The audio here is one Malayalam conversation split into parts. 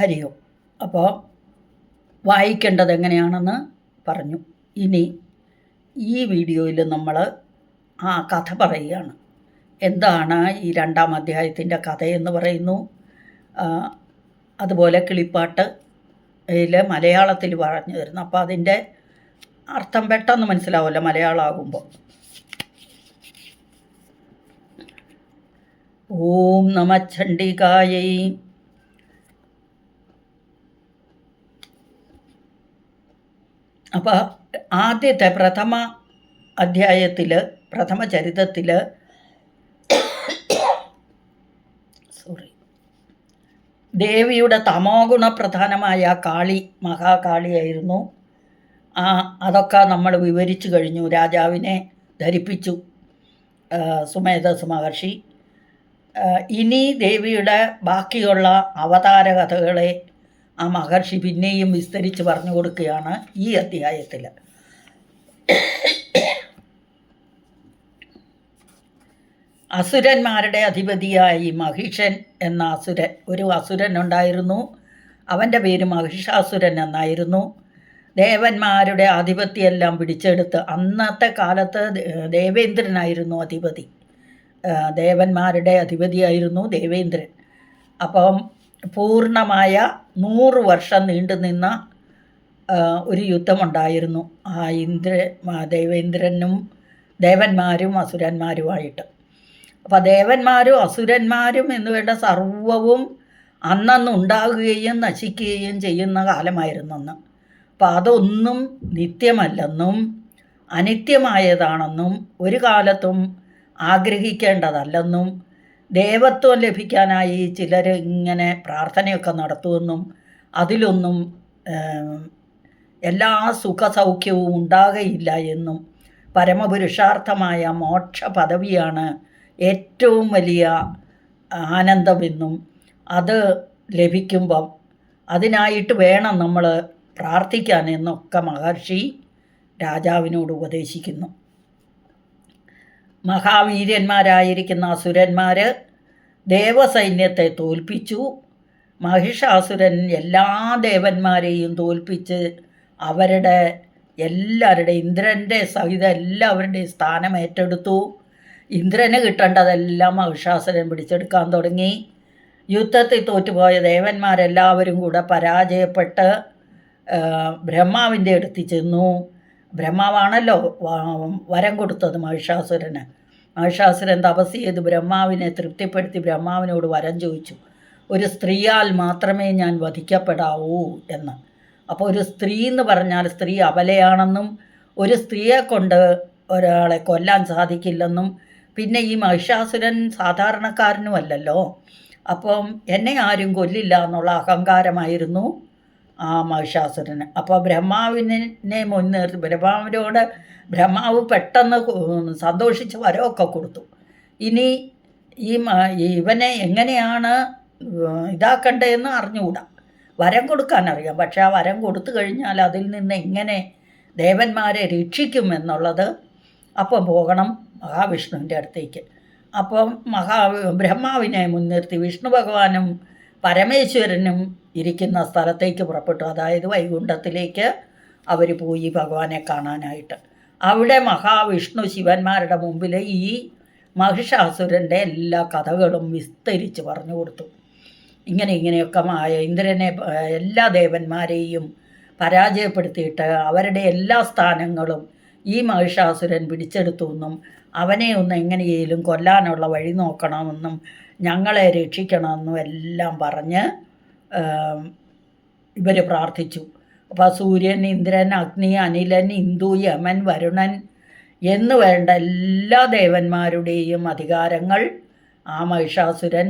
ഹരിയോ. അപ്പോൾ വായിക്കേണ്ടത് എങ്ങനെയാണെന്ന് പറഞ്ഞു. ഇനി ഈ വീഡിയോയിൽ നമ്മൾ ആ കഥ പറയുകയാണ്. എന്താണ് ഈ രണ്ടാം അധ്യായത്തിന്റെ കഥയെന്ന് പറയുന്നു. അതുപോലെ കിളിപ്പാട്ട് ഇതിലെ മലയാളത്തിൽ പറഞ്ഞു തരുന്നു. അപ്പോൾ അതിന്റെ അർത്ഥം പെട്ടെന്ന് മനസ്സിലാവുമല്ലോ മലയാളമാകുമ്പോൾ. ഓം നമ ചണ്ഡികായൈ. അപ്പോൾ ആദ്യത്തെ പ്രഥമ അധ്യായത്തിൽ പ്രഥമ ചരിതത്തിൽ സോറി ദേവിയുടെ തമോ ഗുണപ്രധാനമായ കാളി മഹാകാളിയായിരുന്നു. ആ അതൊക്കെ നമ്മൾ വിവരിച്ചു കഴിഞ്ഞു. രാജാവിനെ ധരിപ്പിച്ചു സുമേധസ് മഹർഷി. ഇനി ദേവിയുടെ ബാക്കിയുള്ള അവതാര കഥകളെ ആ മഹർഷി പിന്നെയും വിസ്തരിച്ച് പറഞ്ഞു കൊടുക്കുകയാണ് ഈ അധ്യായത്തിൽ അസുരന്മാരുടെ അധിപതിയായി മഹിഷൻ എന്ന അസുരൻ ഒരു അസുരൻ ഉണ്ടായിരുന്നു. അവന്റെ പേര് മഹിഷാസുരൻ എന്നായിരുന്നു. ദേവന്മാരുടെ ആധിപത്യമെല്ലാം പിടിച്ചെടുത്ത് അന്നത്തെ കാലത്ത് ദേവേന്ദ്രനായിരുന്നു അധിപതി. ദേവന്മാരുടെ അധിപതിയായിരുന്നു ദേവേന്ദ്രൻ. അപ്പം പൂർണമായ നൂറ് വർഷം നീണ്ടു നിന്ന ഒരു യുദ്ധമുണ്ടായിരുന്നു. ആ ഇന്ദ്ര ദേവേന്ദ്രനും ദേവന്മാരും അസുരന്മാരുമായിട്ട്. അപ്പോൾ ദേവന്മാരും അസുരന്മാരും എന്ന് വേണ്ട സർവവും അന്നന്ന് ഉണ്ടാകുകയും നശിക്കുകയും ചെയ്യുന്ന കാലമായിരുന്നു അന്ന്. അപ്പം അതൊന്നും നിത്യമല്ലെന്നും അനിത്യമായതാണെന്നും ഒരു കാലത്തും ആഗ്രഹിക്കേണ്ടതല്ലെന്നും ദേവത്വം ലഭിക്കാനായി ചിലർ ഇങ്ങനെ പ്രാർത്ഥനയൊക്കെ നടത്തുമെന്നും അതിലൊന്നും എല്ലാ സുഖസൗഖ്യവും ഉണ്ടാകയില്ല എന്നും പരമപുരുഷാർത്ഥമായ മോക്ഷ പദവിയാണ് ഏറ്റവും വലിയ ആനന്ദമെന്നും അത് ലഭിക്കുമ്പം അതിനായിട്ട് വേണം നമ്മൾ പ്രാർത്ഥിക്കാൻ എന്നൊക്കെ മഹർഷി രാജാവിനോട് ഉപദേശിക്കുന്നു. മഹാവീര്യന്മാരായിരിക്കുന്ന അസുരന്മാർ ദേവസൈന്യത്തെ തോൽപ്പിച്ചു. മഹിഷാസുരൻ എല്ലാ ദേവന്മാരെയും തോൽപ്പിച്ച് അവരുടെ എല്ലാവരുടെ ഇന്ദ്രന്റെ സഹിതം എല്ലാവരുടെയും സ്ഥാനം ഏറ്റെടുത്തു. ഇന്ദ്രന് കിട്ടേണ്ടതെല്ലാം മഹിഷാസുരൻ പിടിച്ചെടുക്കാൻ തുടങ്ങി. യുദ്ധത്തിൽ തോറ്റുപോയ ദേവന്മാരെല്ലാവരും കൂടെ പരാജയപ്പെട്ട് ബ്രഹ്മാവിന്റെ അടുത്ത് ചെന്നു. ബ്രഹ്മാവാണല്ലോ വരം കൊടുത്തത് മഹിഷാസുരന്. മഹിഷാസുരൻ തപസ് ചെയ്ത് ബ്രഹ്മാവിനെ തൃപ്തിപ്പെടുത്തി ബ്രഹ്മാവിനോട് വരം ചോദിച്ചു. ഒരു സ്ത്രീയാൽ മാത്രമേ ഞാൻ വധിക്കപ്പെടാവൂ എന്ന്. അപ്പോൾ ഒരു സ്ത്രീ എന്ന് പറഞ്ഞാൽ സ്ത്രീ അബലയാണെന്നും ഒരു സ്ത്രീയെ കൊണ്ട് ഒരാളെ കൊല്ലാൻ സാധിക്കില്ലെന്നും പിന്നെ ഈ മഹിഷാസുരൻ സാധാരണക്കാരനുമല്ലല്ലോ. അപ്പം എന്നെ ആരും കൊല്ലില്ല എന്നുള്ള അഹങ്കാരമായിരുന്നു. ആ മഹിഷാസുരന്. അപ്പോൾ ബ്രഹ്മാവിനെ മുൻനിർത്തി ബ്രഹ്മാവിനോട് ബ്രഹ്മാവ് പെട്ടെന്ന് സന്തോഷിച്ച് വരമൊക്കെ കൊടുത്തു. ഇനി ഈ ഇവനെ എങ്ങനെയാണ് ഇതാക്കണ്ടതെന്ന് അറിഞ്ഞുകൂടാ. വരം കൊടുക്കാൻ അറിയാം. പക്ഷെ ആ വരം കൊടുത്തു കഴിഞ്ഞാൽ അതിൽ നിന്ന് എങ്ങനെ ദേവന്മാരെ രക്ഷിക്കും എന്നുള്ളത് അപ്പം പോകണം മഹാവിഷ്ണുവിന്റെ അടുത്തേക്ക്. അപ്പം മഹാ ബ്രഹ്മാവിനെ മുൻനിർത്തി വിഷ്ണു ഭഗവാനും പരമേശ്വരനും ഇരിക്കുന്ന സ്ഥലത്തേക്ക് പുറപ്പെട്ടു. അതായത് വൈകുണ്ഠത്തിലേക്ക് അവർ പോയി ഭഗവാനെ കാണാനായിട്ട്. അവിടെ മഹാവിഷ്ണു ശിവന്മാരുടെ മുമ്പിൽ ഈ മഹിഷാസുരന്റെ എല്ലാ കഥകളും വിസ്തരിച്ച് പറഞ്ഞു കൊടുത്തു. ഇങ്ങനെ ഇങ്ങനെയൊക്കെ മായ ഇന്ദ്രനെ എല്ലാ ദേവന്മാരെയും പരാജയപ്പെടുത്തിയിട്ട് അവരുടെ എല്ലാ സ്ഥാനങ്ങളും ഈ മഹിഷാസുരൻ പിടിച്ചെടുത്തു എന്നും അവനെ ഒന്ന് എങ്ങനെയെങ്കിലും കൊല്ലാനുള്ള വഴി നോക്കണമെന്നും ഞങ്ങളെ രക്ഷിക്കണമെന്നും എല്ലാം പറഞ്ഞ് ഇവർ പ്രാർത്ഥിച്ചു. അപ്പോൾ സൂര്യൻ ഇന്ദ്രൻ അഗ്നി അനിലൻ ഇന്ദു യമൻ വരുണൻ എന്ന് വേണ്ട എല്ലാ ദേവന്മാരുടെയും അധികാരങ്ങൾ ആ മഹിഷാസുരൻ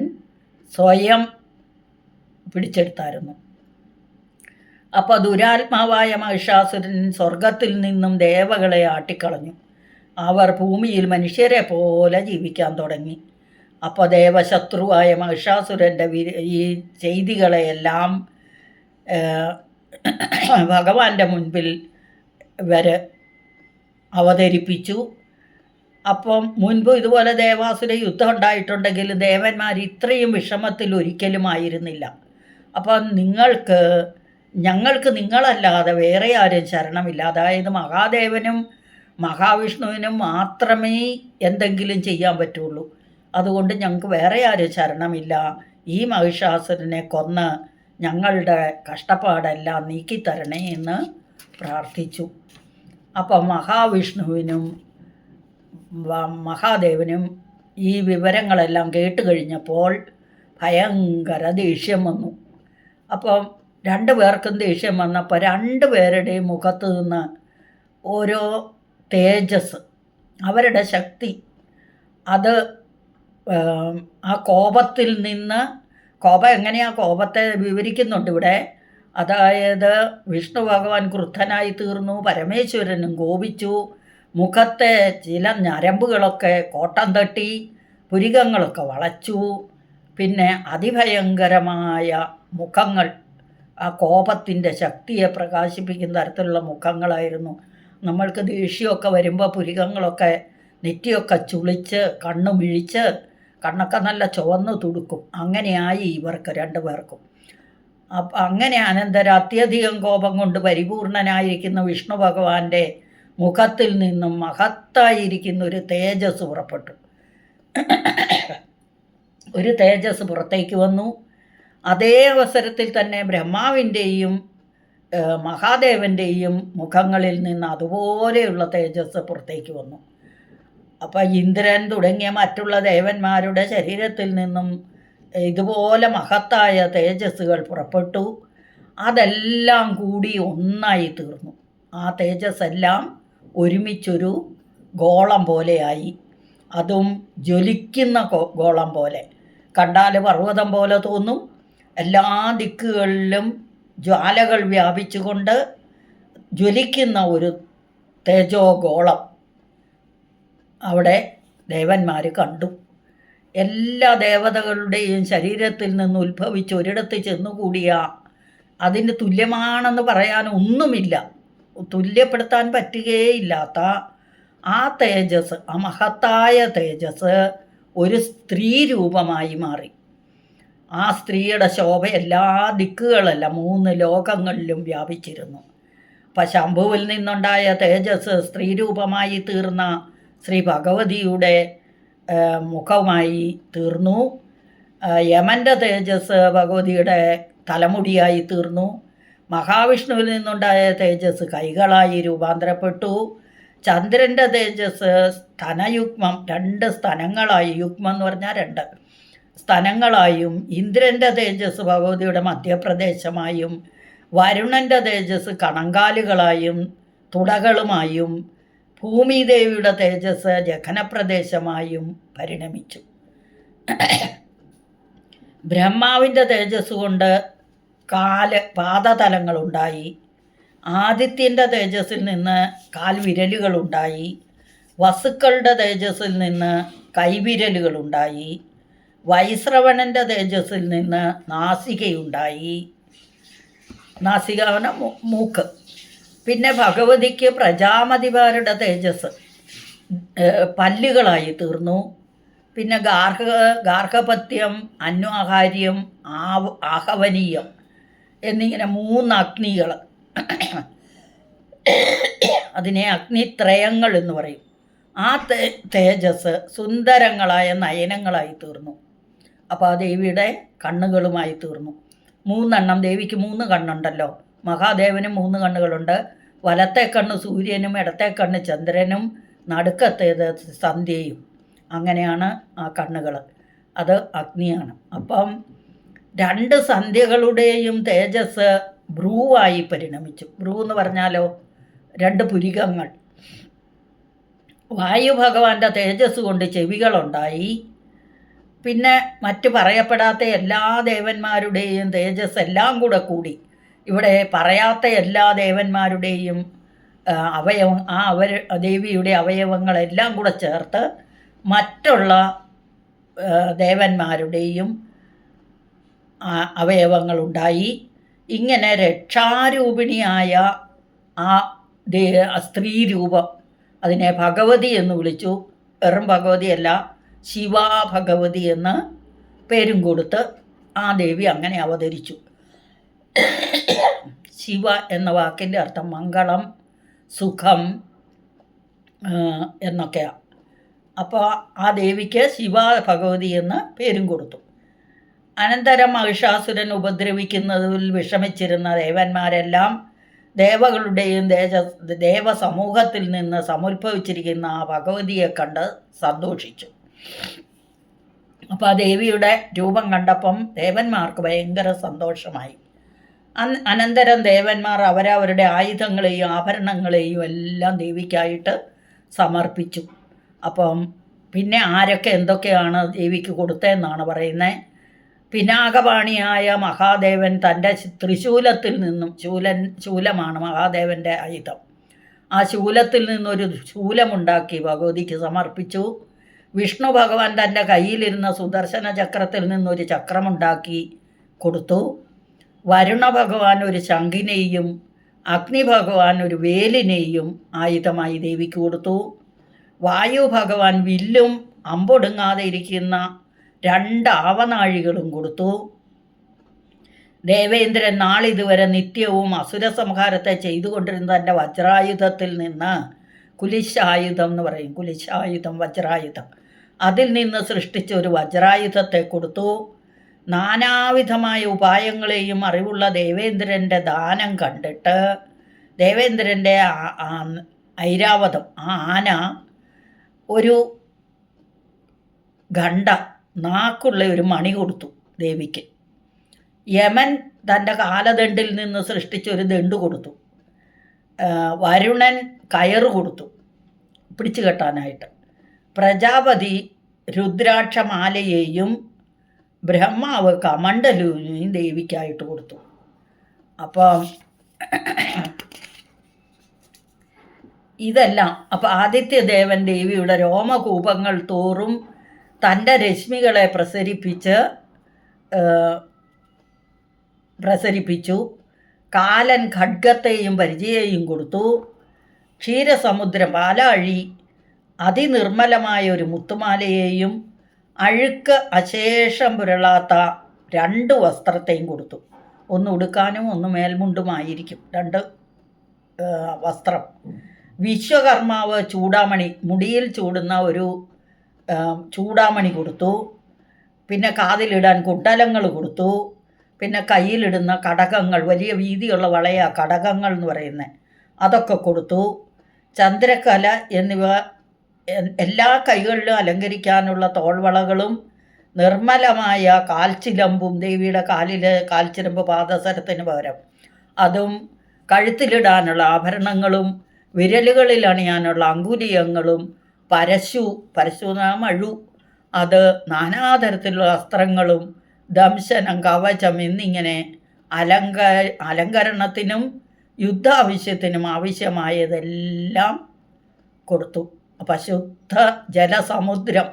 സ്വയം പിടിച്ചെടുത്തായിരുന്നു. അപ്പോൾ ദുരാത്മാവായ മഹിഷാസുരൻ സ്വർഗത്തിൽ നിന്നും ദേവകളെ ആട്ടിക്കളഞ്ഞു. അവർ ഭൂമിയിൽ മനുഷ്യരെ പോലെ ജീവിക്കാൻ തുടങ്ങി. അപ്പോൾ ദേവശത്രുവായ മഹിഷാസുരന്റെ ഈ ചെയ്തികളെയെല്ലാം ഭഗവാന്റെ മുൻപിൽ വരെ അവതരിപ്പിച്ചു. അപ്പം മുൻപ് ഇതുപോലെ ദേവാസുര യുദ്ധം ഉണ്ടായിട്ടുണ്ടെങ്കിൽ ദേവന്മാർ ഇത്രയും വിഷമത്തിൽ ഒരിക്കലും ആയിരുന്നില്ല അപ്പം നിങ്ങൾക്ക് ഞങ്ങൾക്ക് നിങ്ങളല്ലാതെ വേറെ ആരും ശരണമില്ല. അതായത് മഹാദേവനും മഹാവിഷ്ണുവിനും മാത്രമേ എന്തെങ്കിലും ചെയ്യാൻ പറ്റുള്ളൂ. അതുകൊണ്ട് ഞങ്ങൾക്ക് വേറെ ആരും ശരണമില്ല. ഈ മഹിഷാസുരനെ കൊന്ന് ഞങ്ങളുടെ കഷ്ടപ്പാടെല്ലാം നീക്കിത്തരണേ എന്ന് പ്രാർത്ഥിച്ചു. അപ്പം മഹാവിഷ്ണുവിനും മഹാദേവനും ഈ വിവരങ്ങളെല്ലാം കേട്ട് കഴിഞ്ഞപ്പോൾ ഭയങ്കര ദേഷ്യം വന്നു. അപ്പം രണ്ടു പേർക്കും ദേഷ്യം വന്നപ്പോൾ രണ്ട് പേരുടെയും മുഖത്ത് നിന്ന് ഓരോ തേജസ് അവരുടെ ശക്തി അത് ആ കോപത്തിൽ നിന്ന് കോപം എങ്ങനെയാ കോപത്തെ വിവരിക്കുന്നുണ്ട് ഇവിടെ? അതായത് വിഷ്ണു ഭഗവാൻ ക്രുദ്ധനായി തീർന്നു പരമേശ്വരനും കോപിച്ചു മുഖത്തെ ചില ഞരമ്പുകളൊക്കെ കോട്ടം തട്ടി പുരികങ്ങളൊക്കെ വളച്ചു പിന്നെ അതിഭയങ്കരമായ മുഖങ്ങൾ ആ കോപത്തിന്റെ ശക്തിയെ പ്രകാശിപ്പിക്കുന്ന തരത്തിലുള്ള മുഖങ്ങളായിരുന്നു. നമ്മൾക്ക് ദേഷ്യമൊക്കെ വരുമ്പോൾ പുരികങ്ങളൊക്കെ നെറ്റിയൊക്കെ ചുളിച്ച് കണ്ണു മിഴിച്ച് കണ്ണൊക്കെ നല്ല ചുവന്ന് തുടുക്കും. അങ്ങനെയായി ഇവർക്ക് രണ്ടു പേർക്കും അപ്പം അങ്ങനെ അനന്തര അത്യധികം കോപം കൊണ്ട് പരിപൂർണനായിരിക്കുന്ന വിഷ്ണു ഭഗവാന്റെ മുഖത്തിൽ നിന്നും മഹത്തായിരിക്കുന്ന ഒരു തേജസ് പുറപ്പെട്ടു. ഒരു തേജസ് പുറത്തേക്ക് വന്നു. അതേ അവസരത്തിൽ തന്നെ ബ്രഹ്മാവിന്റെയും മഹാദേവന്റെയും മുഖങ്ങളിൽ നിന്ന് അതുപോലെയുള്ള തേജസ് പുറത്തേക്ക് വന്നു. അപ്പം ഇന്ദ്രൻ തുടങ്ങിയ മറ്റുള്ള ദേവന്മാരുടെ ശരീരത്തിൽ നിന്നും ഇതുപോലെ മഹത്തായ തേജസ്സുകൾ പുറപ്പെട്ടു. അതെല്ലാം കൂടി ഒന്നായി തീർന്നു. ആ തേജസ് എല്ലാം ഒരുമിച്ചൊരു ഗോളം പോലെയായി. അതും ജ്വലിക്കുന്ന ഗോളം പോലെ. കണ്ടാൽ പർവതം പോലെ തോന്നും. എല്ലാ ദിക്കുകളിലും ജ്വാലകൾ വ്യാപിച്ചുകൊണ്ട് ജ്വലിക്കുന്ന ഒരു തേജോ ഗോളം. അവിടെ ദേവന്മാർ കണ്ടു. എല്ലാ ദേവതകളുടെയും ശരീരത്തിൽ നിന്ന് ഉത്ഭവിച്ച് ഒരിടത്ത് ചെന്നുകൂടിയ. അതിന് തുല്യമാണെന്ന് പറയാൻ ഒന്നുമില്ല. തുല്യപ്പെടുത്താൻ പറ്റുകയില്ലാത്ത ആ തേജസ് ആ മഹത്തായ തേജസ് ഒരു സ്ത്രീ രൂപമായി മാറി. ആ സ്ത്രീയുടെ ശോഭ എല്ലാ ദിക്കുകളല്ല മൂന്ന് ലോകങ്ങളിലും വ്യാപിച്ചിരുന്നു. അപ്പം ശംഭുവിൽ നിന്നുണ്ടായ തേജസ് സ്ത്രീരൂപമായി തീർന്ന ശ്രീ ഭഗവതിയുടെ മുഖമായി തീർന്നു. യമന്റെ തേജസ് ഭഗവതിയുടെ തലമുടിയായി തീർന്നു. മഹാവിഷ്ണുവിൽ നിന്നുണ്ടായ തേജസ് കൈകളായി രൂപാന്തരപ്പെട്ടു. ചന്ദ്രന്റെ തേജസ് സ്തനയുഗ്മം രണ്ട് സ്തനങ്ങളായി യുഗ്മം എന്ന് പറഞ്ഞാൽ രണ്ട് സ്തനങ്ങളായും ഇന്ദ്രന്റെ തേജസ് ഭഗവതിയുടെ മധ്യപ്രദേശമായും വരുണന്റെ തേജസ് കണങ്കാലുകളായും തുടകളുമായും ഭൂമിദേവിയുടെ തേജസ് ജഘനപ്രദേശമായും പരിണമിച്ചു. ബ്രഹ്മാവിന്റെ തേജസ് കൊണ്ട് കാൽ പാദതലങ്ങളുണ്ടായി. ആദിത്യന്റെ തേജസ്സിൽ നിന്ന് കാൽവിരലുകളുണ്ടായി. വസുക്കളുടെ തേജസ്സിൽ നിന്ന് കൈവിരലുകളുണ്ടായി. വൈശ്രവണന്റെ തേജസ്സിൽ നിന്ന് നാസികയുണ്ടായി. നാസിക പറഞ്ഞാൽ മൂ- മൂക്ക്. പിന്നെ ഭഗവതിക്ക് പ്രജാമതിമാരുടെ തേജസ്. പല്ലുകളായി തീർന്നു. പിന്നെ ഗാർഹ ഗാർഹപത്യം അന്വാഹാര്യം ആവ് ആഹവനീയം എന്നിങ്ങനെ മൂന്ന് അഗ്നികൾ അതിനെ അഗ്നിത്രയങ്ങൾ എന്ന് പറയും. ആ തേജസ് സുന്ദരങ്ങളായ നയനങ്ങളായി തീർന്നു. അപ്പോൾ ആ ദേവിയുടെ കണ്ണുകളുമായി തീർന്നു. മൂന്നെണ്ണം ദേവിക്ക് മൂന്ന് കണ്ണുണ്ടല്ലോ. മഹാദേവന് മൂന്ന് കണ്ണുകളുണ്ട്. വലത്തെ കണ്ണ് സൂര്യനും ഇടത്തെ കണ്ണ് ചന്ദ്രനും നടുക്കത്തേത് സന്ധ്യയും. അങ്ങനെയാണ് ആ കണ്ണുകൾ. അത് അഗ്നിയാണ്. അപ്പം രണ്ട് സന്ധ്യകളുടെയും തേജസ് ഭ്രൂവായി പരിണമിച്ചു. ബ്രൂ എന്ന് പറഞ്ഞാലോ രണ്ട് പുരികങ്ങൾ. വായു ഭഗവാന്റെ തേജസ് കൊണ്ട് ചെവികളുണ്ടായി. പിന്നെ മറ്റ് പറയപ്പെടാത്ത എല്ലാ ദേവന്മാരുടെയും തേജസ് എല്ലാം കൂടെ കൂടി. ഇവിടെ പറയാത്ത എല്ലാ ദേവന്മാരുടെയും അവയവ ആ അവർ ദേവിയുടെ അവയവങ്ങളെല്ലാം കൂടെ ചേർത്ത് മറ്റുള്ള ദേവന്മാരുടെയും അവയവങ്ങളുണ്ടായി. ഇങ്ങനെ രക്ഷാരൂപിണിയായ ആ ദേ ആ സ്ത്രീ രൂപം അതിനെ ഭഗവതി എന്ന് വിളിച്ചു. വെറും ഭഗവതിയല്ല ശിവാ ഭഗവതി എന്ന് പേരും കൊടുത്ത് ആ ദേവി അങ്ങനെ അവതരിച്ചു. ശിവ എന്ന വാക്കിന്റെ അർത്ഥം മംഗളം സുഖം എന്നൊക്കെയാണ് അപ്പോൾ ആ ദേവിക്ക് ശിവ ഭഗവതി എന്ന് പേരും കൊടുത്തു. അനന്തരം മഹിഷാസുരൻ ഉപദ്രവിക്കുന്നതിൽ വിഷമിച്ചിരുന്ന ദേവന്മാരെല്ലാം ദേവകളുടെയും ദേശ ദേവസമൂഹത്തിൽ നിന്ന് സമുദ്ഭവിച്ചിരിക്കുന്ന ആ ഭഗവതിയെ കണ്ട് സന്തോഷിച്ചു. അപ്പോൾ ആ ദേവിയുടെ രൂപം കണ്ടപ്പം ദേവന്മാർക്ക് ഭയങ്കര സന്തോഷമായി. അനന്തരം ദേവന്മാർ അവരവരുടെ ആയുധങ്ങളെയും ആഭരണങ്ങളെയും എല്ലാം ദേവിക്കായിട്ട് സമർപ്പിച്ചു. അപ്പം പിന്നെ ആരൊക്കെ എന്തൊക്കെയാണ് ദേവിക്ക് കൊടുത്തതെന്നാണ് പറയുന്നത്. പിനാകപാണിയായ മഹാദേവൻ തന്റെ ത്രിശൂലത്തിൽ നിന്നും ശൂലൻ ശൂലമാണ് മഹാദേവന്റെ ആയുധം. ആ ശൂലത്തിൽ നിന്നൊരു ശൂലമുണ്ടാക്കി ഭഗവതിക്ക് സമർപ്പിച്ചു. വിഷ്ണു ഭഗവാൻ തന്റെ കയ്യിലിരുന്ന സുദർശന ചക്രത്തിൽ നിന്നൊരു ചക്രമുണ്ടാക്കി കൊടുത്തു. വരുണ ഭഗവാൻ ഒരു ശംഖിനെയും അഗ്നി ഭഗവാൻ ഒരു വേലിനെയും ആയുധമായി ദേവിക്ക് കൊടുത്തു. വായു ഭഗവാൻ വില്ലും അമ്പൊടുങ്ങാതെ ഇരിക്കുന്ന രണ്ട് ആവനാഴികളും കൊടുത്തു. ദേവേന്ദ്രൻ നാളിതുവരെ നിത്യവും അസുരസംഹാരത്തെ ചെയ്തുകൊണ്ടിരുന്ന തന്റെ വജ്രായുധത്തിൽ നിന്ന് കുലിശായുധം എന്ന് പറയും. കുലിശായുധം വജ്രായുധം. അതിൽ നിന്ന് സൃഷ്ടിച്ച ഒരു വജ്രായുധത്തെ കൊടുത്തു. നാനാവിധമായ ഉപായങ്ങളെയും അറിവുള്ള ദേവേന്ദ്രന്റെ ദാനം കണ്ടിട്ട് ദേവേന്ദ്രന്റെ ഐരാവതം ആ ആന ഒരു ഖണ്ഡ നാക്കുള്ള ഒരു മണി കൊടുത്തു ദേവിക്ക്. യമൻ തന്റെ കാലദണ്ഡിൽ നിന്ന് സൃഷ്ടിച്ച ഒരു ദണ്ട് കൊടുത്തു. വരുണൻ കയറ് കൊടുത്തു പിടിച്ചു കെട്ടാനായിട്ട് പ്രജാപതി രുദ്രാക്ഷമാലയെയും ബ്രഹ്മാവ് കമണ്ഡലുവിനെയും ദേവിക്കായിട്ട് കൊടുത്തു. അപ്പം ഇതെല്ലാം അപ്പം ആദിത്യദേവൻ ദേവിയുടെ രോമകൂപങ്ങൾ തോറും തന്റെ രശ്മികളെ പ്രസരിപ്പിച്ച് പ്രസരിപ്പിച്ചു. കാലൻ ഖഡ്ഗത്തെയും പരിചയെയും കൊടുത്തു. ക്ഷീരസമുദ്രം പാലാഴി അതിനിർമ്മലമായ ഒരു മുത്തുമാലയെയും അഴുക്ക് അശേഷം പുരളാത്ത രണ്ട് വസ്ത്രത്തെയും കൊടുത്തു. ഒന്ന് ഉടുക്കാനും ഒന്ന് മേൽമുണ്ടുമായിരിക്കും രണ്ട് വസ്ത്രം. വിശ്വകർമാവ് ചൂടാമണി മുടിയിൽ ചൂടുന്ന ഒരു ചൂടാമണി കൊടുത്തു. പിന്നെ കാതിലിടാൻ കുണ്ടലങ്ങൾ കൊടുത്തു. പിന്നെ കയ്യിലിടുന്ന കടകങ്ങൾ വലിയ വീതിയുള്ള വളയ കടകങ്ങൾ എന്ന് പറയുന്നത് അതൊക്കെ കൊടുത്തു. ചന്ദ്രക്കല എന്നിവ എല്ലാ കൈകളിലും അലങ്കരിക്കാനുള്ള തോൾവളകളും നിർമ്മലമായ കാൽച്ചിലമ്പും ദേവിയുടെ കാലിൽ കാൽച്ചിലമ്പ് പാദസരത്തിന് പകരം. അതും കഴുത്തിലിടാനുള്ള ആഭരണങ്ങളും വിരലുകളിൽ അണിയാനുള്ള അങ്കുലിയങ്ങളും. പരശു പരശു മഴു. അത് നാനാതരത്തിലുള്ള വസ്ത്രങ്ങളും ദംശനം കവചം എന്നിങ്ങനെ അലങ്ക അലങ്കരണത്തിനും യുദ്ധാവശ്യത്തിനും ആവശ്യമായതെല്ലാം കൊടുത്തു. അപ്പം ജലസമുദ്രം.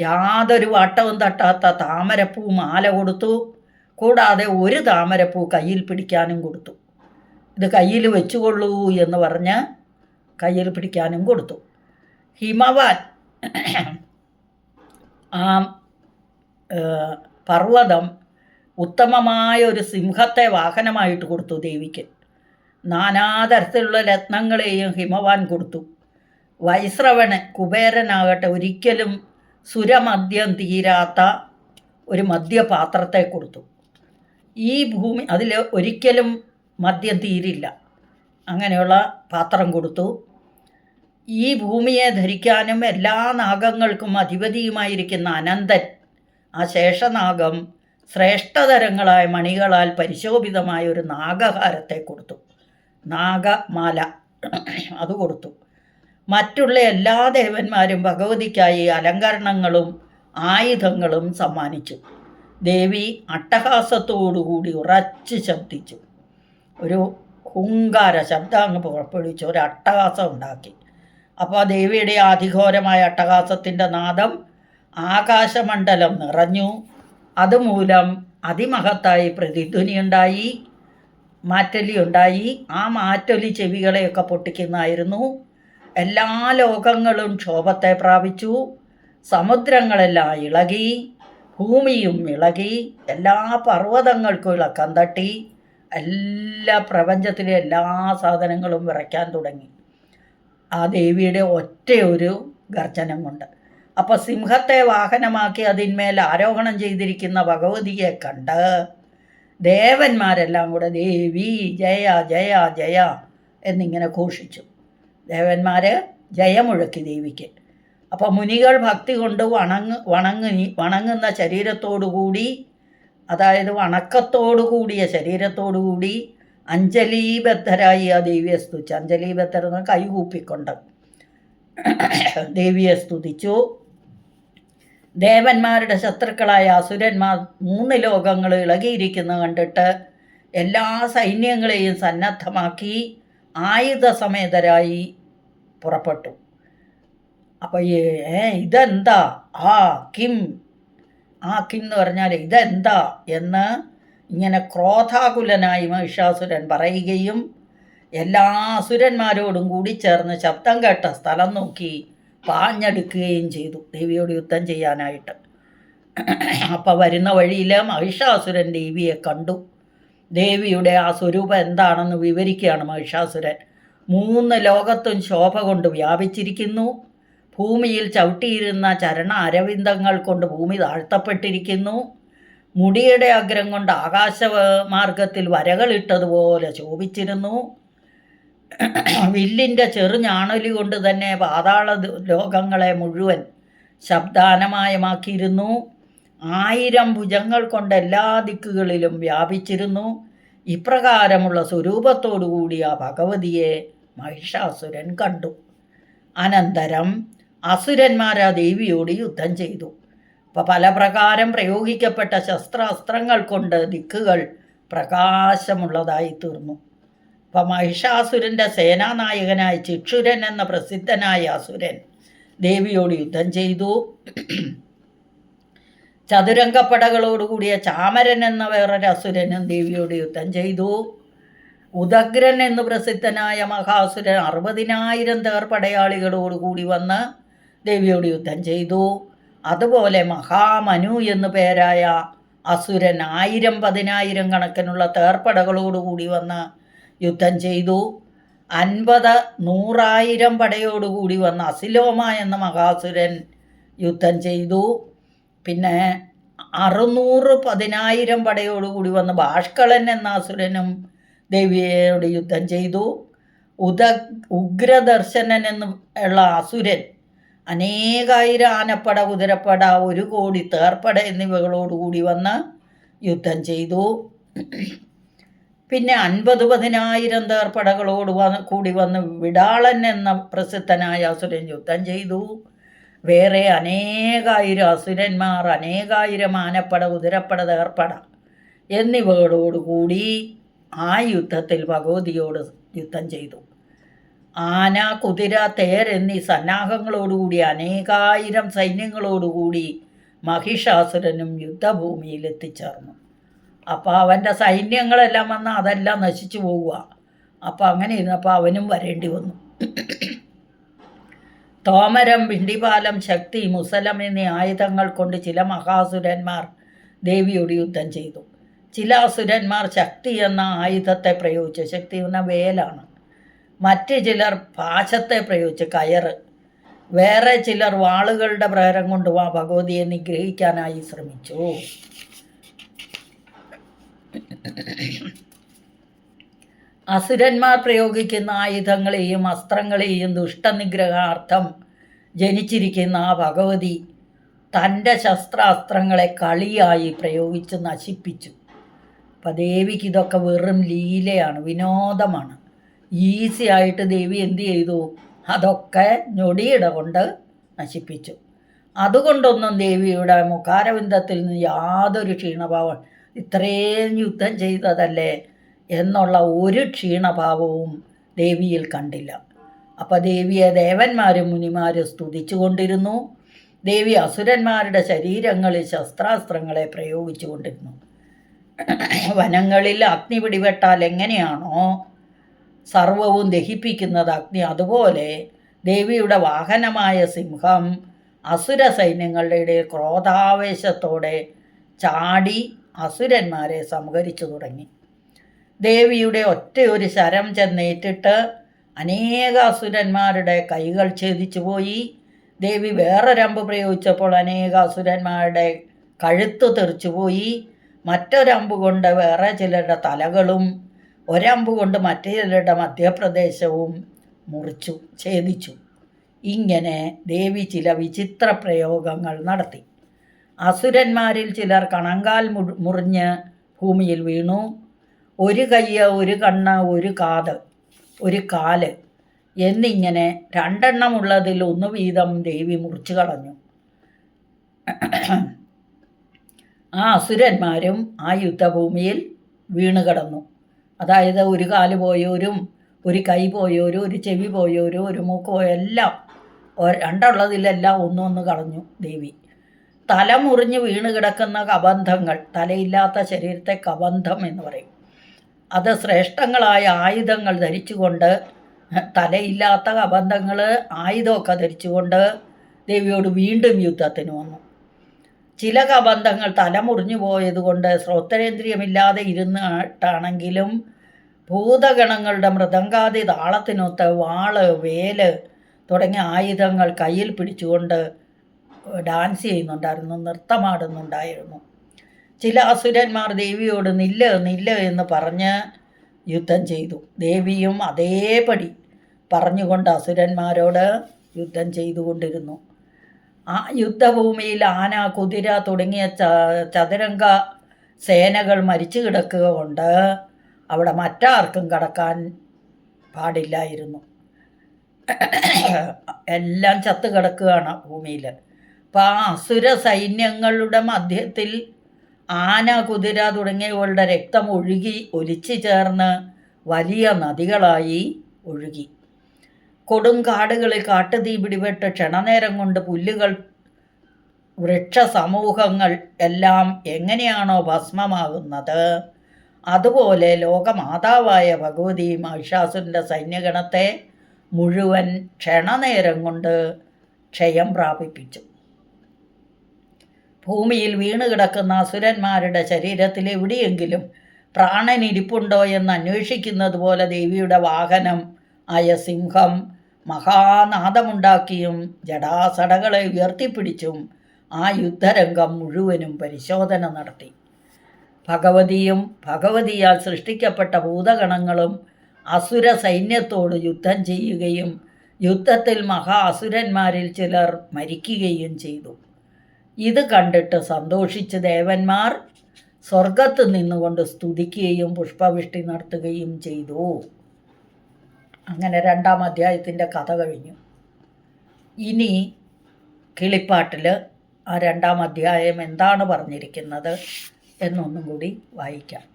യാതൊരു വട്ടവും തട്ടാത്ത താമരപ്പൂ മാല കൊടുത്തു. കൂടാതെ ഒരു താമരപ്പൂ കയ്യിൽ പിടിക്കാനും കൊടുത്തു. ഇത് കയ്യിൽ വെച്ചുകൊള്ളൂ എന്ന് പറഞ്ഞ് കയ്യിൽ പിടിക്കാനും കൊടുത്തു. ഹിമവാൻ ആ പർവതം ഉത്തമമായ ഒരു സിംഹത്തെ വാഹനമായിട്ട് കൊടുത്തു ദേവിക്ക്. നാനാതരത്തിലുള്ള രത്നങ്ങളെയും ഹിമവാൻ കൊടുത്തു. വൈശ്രവണ് കുബേരനാകട്ടെ ഒരിക്കലും സുരമദ്യം തീരാത്ത ഒരു മദ്യപാത്രത്തെ കൊടുത്തു. ഈ ഭൂമി അതിൽ ഒരിക്കലും മദ്യം തീരില്ല. അങ്ങനെയുള്ള പാത്രം കൊടുത്തു. ഈ ഭൂമിയെ ധരിക്കാനും എല്ലാ നാഗങ്ങൾക്കും അധിപതിയുമായിരിക്കുന്ന അനന്തൻ ആ ശേഷനാഗം ശ്രേഷ്ഠതരങ്ങളായ മണികളാൽ പരിശോഭിതമായ ഒരു നാഗഹാരത്തെ കൊടുത്തു. നാഗമാല അത് കൊടുത്തു. മറ്റുള്ള എല്ലാ ദേവന്മാരും ഭഗവതിക്കായി അലങ്കരണങ്ങളും ആയുധങ്ങളും സമ്മാനിച്ചു. ദേവി അട്ടഹാസത്തോടുകൂടി ഉറച്ച് ശബ്ദിച്ചു. ഒരു ഹുങ്കാര ശബ്ദം അങ്ങ് പുറപ്പെടുവിച്ചു ഒരു അട്ടഹാസം ഉണ്ടാക്കി. അപ്പോൾ ആ ദേവിയുടെ അതിഘോരമായ അട്ടഹാസത്തിന്റെ നാദം ആകാശമണ്ഡലം നിറഞ്ഞു. അതുമൂലം അതിമഹത്തായി പ്രതിധ്വനിയുണ്ടായി മാറ്റലി ഉണ്ടായി ആ മാറ്റൊലി ചെവികളെയൊക്കെ പൊട്ടിക്കുന്നതായിരുന്നു. എല്ലാ ലോകങ്ങളും ക്ഷോഭത്തെ പ്രാപിച്ചു. സമുദ്രങ്ങളെല്ലാം ഇളകി ഭൂമിയും ഇളകി എല്ലാ പർവതങ്ങൾക്കും ഇളക്കം തട്ടി. എല്ലാ പ്രപഞ്ചത്തിലെ എല്ലാ സാധനങ്ങളും വിറയ്ക്കാൻ തുടങ്ങി. ആ ദേവിയുടെ ഒറ്റയൊരു ഗർജനം കൊണ്ട്. അപ്പോൾ സിംഹത്തെ വാഹനമാക്കി അതിന്മേൽ ആരോഹണം ചെയ്തിരിക്കുന്ന ഭഗവതിയെ കണ്ട് ദേവന്മാരെല്ലാം കൂടെ ദേവി ജയ ജയ ജയ എന്നിങ്ങനെ ഘോഷിച്ചു. ദേവന്മാർ ജയമുഴക്കി ദേവിക്ക്. അപ്പോൾ മുനികൾ ഭക്തി കൊണ്ട് വണങ്ങ് വണങ്ങി വണങ്ങുന്ന ശരീരത്തോടുകൂടി അതായത് വണക്കത്തോടു കൂടിയ ശരീരത്തോടു കൂടി അഞ്ജലീബദ്ധരായി ആ ദേവിയെ സ്തുതിച്ചു. അഞ്ജലീബദ്ധർ എന്ന് കൈകൂപ്പിക്കൊണ്ട് ദേവിയെ സ്തുതിച്ചു. ദേവന്മാരുടെ ശത്രുക്കളായ അസുരന്മാർ മൂന്ന് ലോകങ്ങൾ ഇളകിയിരിക്കുന്നത് കണ്ടിട്ട് എല്ലാ സൈന്യങ്ങളെയും സന്നദ്ധമാക്കി ആയുധസമേതരായി പുറപ്പെട്ടു. അപ്പോൾ ഏ ഇതെന്താ? ആ കിം. ആ കിം എന്ന് പറഞ്ഞാൽ ഇതെന്താ? എന്ന് ഇങ്ങനെ ക്രോധാകുലനായി മഹിഷാസുരൻ പറയുകയും എല്ലാ അസുരന്മാരോടും കൂടി ചേർന്ന് ശബ്ദം കേട്ട സ്ഥലം നോക്കി പാഞ്ഞെടുക്കുകയും ചെയ്തു ദേവിയോട് യുദ്ധം ചെയ്യാനായിട്ട്. അപ്പം വരുന്ന വഴിയിൽ മഹിഷാസുരൻ ദേവിയെ കണ്ടു. ദേവിയുടെ ആ സ്വരൂപം എന്താണെന്ന് വിവരിക്കുകയാണ് മഹിഷാസുരൻ. മൂന്ന് ലോകത്തും ശോഭ കൊണ്ട് വ്യാപിച്ചിരിക്കുന്നു. ഭൂമിയിൽ ചവിട്ടിയിരുന്ന ചരണ അരവിന്ദങ്ങൾ കൊണ്ട് ഭൂമി താഴ്ത്തപ്പെട്ടിരിക്കുന്നു. മുടിയുടെ അഗ്രം കൊണ്ട് ആകാശ മാർഗത്തിൽ വരകളിട്ടതുപോലെ ശോഭിച്ചിരുന്നു. വില്ലിന്റെ ചെറുഞാണലി കൊണ്ട് തന്നെ പാതാള ലോകങ്ങളെ മുഴുവൻ ശബ്ദാനമയമാക്കിയിരുന്നു. ആയിരം ഭുജങ്ങൾ കൊണ്ട് എല്ലാ ദിക്കുകളിലും വ്യാപിച്ചിരുന്നു. ഇപ്രകാരമുള്ള സ്വരൂപത്തോടുകൂടി ആ ഭഗവതിയെ മഹിഷാസുരൻ കണ്ടു. അനന്തരം അസുരന്മാർ ആ ദേവിയോട് യുദ്ധം ചെയ്തു. അപ്പോൾ പല പ്രകാരം പ്രയോഗിക്കപ്പെട്ട ശസ്ത്രാസ്ത്രങ്ങൾ കൊണ്ട് ദിക്കുകൾ പ്രകാശമുള്ളതായി തീർന്നു. അപ്പം മഹിഷാസുരന്റെ സേനാനായകനായ ചിക്ഷുരൻ എന്ന പ്രസിദ്ധനായ അസുരൻ ദേവിയോട് യുദ്ധം ചെയ്തു. ചതുരംഗപ്പടകളോടുകൂടിയ ചാമരൻ എന്ന വേറൊരു അസുരനും ദേവിയോട് യുദ്ധം ചെയ്തു. ഉദഗ്രൻ എന്ന് പ്രസിദ്ധനായ മഹാസുരൻ അറുപതിനായിരം തേർ പടയാളികളോടുകൂടി വന്ന് ദേവിയോട് യുദ്ധം ചെയ്തു. അതുപോലെ മഹാമനു എന്നു പേരായ അസുരൻ ആയിരം പതിനായിരം കണക്കിനുള്ള തേർപ്പടകളോടുകൂടി വന്ന് യുദ്ധം ചെയ്തു. അൻപത് നൂറായിരം പടയോടുകൂടി വന്ന അസിലോമ എന്ന മഹാസുരൻ യുദ്ധം ചെയ്തു. പിന്നെ അറുന്നൂറ് പതിനായിരം പടയോടുകൂടി വന്ന് ഭാഷ്കളൻ എന്ന അസുരനും ദേവിയോട് യുദ്ധം ചെയ്തു. ഉദ ഉഗ്രദർശനൻ എന്ന് ഉള്ള അസുരൻ അനേകായിരം ആനപ്പട കുതിരപ്പട ഒരു കോടി തേർപ്പട എന്നിവകളോടുകൂടി വന്ന് യുദ്ധം ചെയ്തു. പിന്നെ അൻപത് പതിനായിരം തേർപ്പടകളോട് വന്ന് കൂടി വന്ന് വിടാളൻ എന്ന പ്രസിദ്ധനായ അസുരൻ യുദ്ധം ചെയ്തു. വേറെ അനേകായിരം അസുരന്മാർ അനേകായിരം ആനപ്പട കുതിരപ്പട തകർപ്പട എന്നിവകളോടുകൂടി ആ യുദ്ധത്തിൽ ഭഗവതിയോട് യുദ്ധം ചെയ്തു. ആന കുതിര തേർ എന്നീ സന്നാഹങ്ങളോടുകൂടി അനേകായിരം സൈന്യങ്ങളോടുകൂടി മഹിഷാസുരനും യുദ്ധഭൂമിയിൽ എത്തിച്ചേർന്നു. അപ്പോൾ അവന്റെ സൈന്യങ്ങളെല്ലാം വന്ന് അതെല്ലാം നശിച്ചു പോവുക. അപ്പോൾ അങ്ങനെ ഇരുന്നപ്പോൾ അവനും വരേണ്ടി വന്നു. തോമരം പിണ്ടിപാലം ശക്തി മുസലം എന്നീ ആയുധങ്ങൾ കൊണ്ട് ചില മഹാസുരന്മാർ ദേവിയോട് യുദ്ധം ചെയ്തു. ചില അസുരന്മാർ ശക്തി എന്ന ആയുധത്തെ പ്രയോഗിച്ചു. ശക്തി എന്ന വേലാണ്. മറ്റ് ചിലർ പാശത്തെ പ്രയോഗിച്ച്. കയറ്. വേറെ ചിലർ വാളുകളുടെ പ്രേരം കൊണ്ട് ആ ഭഗവതിയെ നിഗ്രഹിക്കാനായി ശ്രമിച്ചു. അസുരന്മാർ പ്രയോഗിക്കുന്ന ആയുധങ്ങളെയും അസ്ത്രങ്ങളെയും ദുഷ്ടനിഗ്രഹാർത്ഥം ജനിച്ചിരിക്കുന്ന ആ ഭഗവതി തന്റെ ശസ്ത്രാസ്ത്രങ്ങളെ കളിയായി പ്രയോഗിച്ച് നശിപ്പിച്ചു. അപ്പം ദേവിക്ക് ഇതൊക്കെ വെറും ലീലയാണ് വിനോദമാണ്. ഈസി ആയിട്ട് ദേവി എന്ത് ചെയ്തു? അതൊക്കെ ഞൊടിയിട കൊണ്ട് നശിപ്പിച്ചു. അതുകൊണ്ടൊന്നും ദേവിയുടെ മുഖാരവിന്ദത്തിൽ നിന്ന് യാതൊരു ക്ഷീണഭാവം ഇത്രയും യുദ്ധം ചെയ്തതല്ലേ? എന്നുള്ള ഒരു ക്ഷീണഭാവവും ദേവിയിൽ കണ്ടില്ല. അപ്പോൾ ദേവിയെ ദേവന്മാരും മുനിമാരും സ്തുതിച്ചു കൊണ്ടിരുന്നു. ദേവി അസുരന്മാരുടെ ശരീരങ്ങളിൽ ശസ്ത്രാസ്ത്രങ്ങളെ പ്രയോഗിച്ചു കൊണ്ടിരുന്നു. വനങ്ങളിൽ അഗ്നി പിടിപെട്ടാൽ എങ്ങനെയാണോ സർവവും ദഹിപ്പിക്കുന്നത് അഗ്നി. അതുപോലെ ദേവിയുടെ വാഹനമായ സിംഹം അസുര സൈന്യങ്ങളുടെ ഇടയിൽ ക്രോധാവേശത്തോടെ ചാടി അസുരന്മാരെ സംഹരിച്ചു തുടങ്ങി. ദേവിയുടെ ഒറ്റ ഒരു ശരം ചെന്നേറ്റിട്ട് അനേക അസുരന്മാരുടെ കൈകൾ ഛേദിച്ചു പോയി. ദേവി വേറൊരമ്പ് പ്രയോഗിച്ചപ്പോൾ അനേക അസുരന്മാരുടെ കഴുത്ത് തെറിച്ചു പോയി. മറ്റൊരമ്പ് കൊണ്ട് വേറെ ചിലരുടെ തലകളും ഒരമ്പ് കൊണ്ട് മറ്റു ചിലരുടെ മധ്യപ്രദേശവും മുറിച്ചു ഛേദിച്ചു. ഇങ്ങനെ ദേവി ചില വിചിത്ര പ്രയോഗങ്ങൾ നടത്തി. അസുരന്മാരിൽ ചിലർ കണങ്കാൽ മുറിഞ്ഞ് ഭൂമിയിൽ വീണു. ഒരു കയ്യ് ഒരു കണ്ണ് ഒരു കാത് ഒരു കാൽ എന്നിങ്ങനെ രണ്ടെണ്ണമുള്ളതിൽ ഒന്ന് വീതം ദേവി മുറിച്ചു കളഞ്ഞു. ആ അസുരന്മാരും ആ യുദ്ധഭൂമിയിൽ വീണ് കിടന്നു. അതായത് ഒരു കാൽ പോയോരും ഒരു കൈ പോയോരും ഒരു ചെവി പോയോരും ഒരു മൂക്ക് പോയോ എല്ലാം രണ്ടുള്ളതിലെല്ലാം ഒന്നൊന്ന് കളഞ്ഞു ദേവി. തല മുറിഞ്ഞ് വീണ് കിടക്കുന്ന കബന്ധങ്ങൾ തലയില്ലാത്ത ശരീരത്തെ കബന്ധം എന്ന് പറയും. അത് ശ്രേഷ്ഠങ്ങളായ ആയുധങ്ങൾ ധരിച്ചുകൊണ്ട് തലയില്ലാത്ത അബന്ധങ്ങൾ ആയുധമൊക്കെ ധരിച്ചുകൊണ്ട് ദേവിയോട് വീണ്ടും യുദ്ധത്തിന് വന്നു. ചില കബന്ധങ്ങൾ തല മുറിഞ്ഞു പോയതുകൊണ്ട് ശ്രോത്രേന്ദ്രിയമില്ലാതെ ഇരുന്നിട്ടാണെങ്കിലും ഭൂതഗണങ്ങളുടെ മൃദംഗാതി താളത്തിനൊത്ത് വാൾ വേൽ തുടങ്ങിയ ആയുധങ്ങൾ കയ്യിൽ പിടിച്ചുകൊണ്ട് ഡാൻസ് ചെയ്യുന്നുണ്ടായിരുന്നു നൃത്തമാടുന്നുണ്ടായിരുന്നു ചില അസുരന്മാർ ദേവിയോട് നില്ല് നില്ല് എന്ന് പറഞ്ഞ് യുദ്ധം ചെയ്തു. ദേവിയും അതേപടി പറഞ്ഞുകൊണ്ട് അസുരന്മാരോട് യുദ്ധം ചെയ്തുകൊണ്ടിരുന്നു. ആ യുദ്ധഭൂമിയിൽ ആന കുതിര തുടങ്ങിയ ച- ചതുരംഗ സേനകൾ മരിച്ചു കിടക്കുക കൊണ്ട് അവിടെ മറ്റാർക്കും കടക്കാൻ പാടില്ലായിരുന്നു. എല്ലാം ചത്തു കിടക്കുകയാണ് ഭൂമിയിൽ. അപ്പോൾ ആ അസുര സൈന്യങ്ങളുടെ മധ്യത്തിൽ ആന കുതിര തുടങ്ങിയവളുടെ രക്തം ഒഴുകി ഒലിച്ചു ചേർന്ന് വലിയ നദികളായി ഒഴുകി. കൊടും കാടുകളിൽ കാട്ടുതീ പിടിപെട്ട് ക്ഷണനേരം കൊണ്ട് പുല്ലുകൾ വൃക്ഷ സമൂഹങ്ങൾ എല്ലാം എങ്ങനെയാണോ ഭസ്മമാകുന്നത് അതുപോലെ ലോകമാതാവായ ഭഗവതി മഹിഷാസുരന്റെ സൈന്യഗണത്തെ മുഴുവൻ ക്ഷണനേരം കൊണ്ട് ക്ഷയം പ്രാപിപ്പിച്ചു. ഭൂമിയിൽ വീണ് കിടക്കുന്ന അസുരന്മാരുടെ ശരീരത്തിൽ എവിടെയെങ്കിലും പ്രാണനിരിപ്പുണ്ടോ എന്ന് അന്വേഷിക്കുന്നത് പോലെ ദേവിയുടെ വാഹനം ആയ സിംഹം മഹാനാദമുണ്ടാക്കിയും ജടാസടകളെ ഉയർത്തിപ്പിടിച്ചും ആ യുദ്ധരംഗം മുഴുവനും പരിശോധന നടത്തി. ഭഗവതിയും ഭഗവതിയാൽ സൃഷ്ടിക്കപ്പെട്ട ഭൂതഗണങ്ങളും അസുര സൈന്യത്തോട് യുദ്ധം ചെയ്യുകയും യുദ്ധത്തിൽ മഹാ അസുരന്മാരിൽ ചിലർ മരിക്കുകയും ചെയ്തു. ഇത് കണ്ടിട്ട് സന്തോഷിച്ച് ദേവന്മാർ സ്വർഗത്ത് നിന്നുകൊണ്ട് സ്തുതിക്കുകയും പുഷ്പവൃഷ്ടി നടത്തുകയും ചെയ്തു. അങ്ങനെ രണ്ടാം അധ്യായത്തിന്റെ കഥ കഴിഞ്ഞു. ഇനി കിളിപ്പാട്ടിൽ ആ രണ്ടാം അധ്യായം എന്താണ് പറഞ്ഞിരിക്കുന്നത് എന്നൊന്നും കൂടി വായിക്കാം.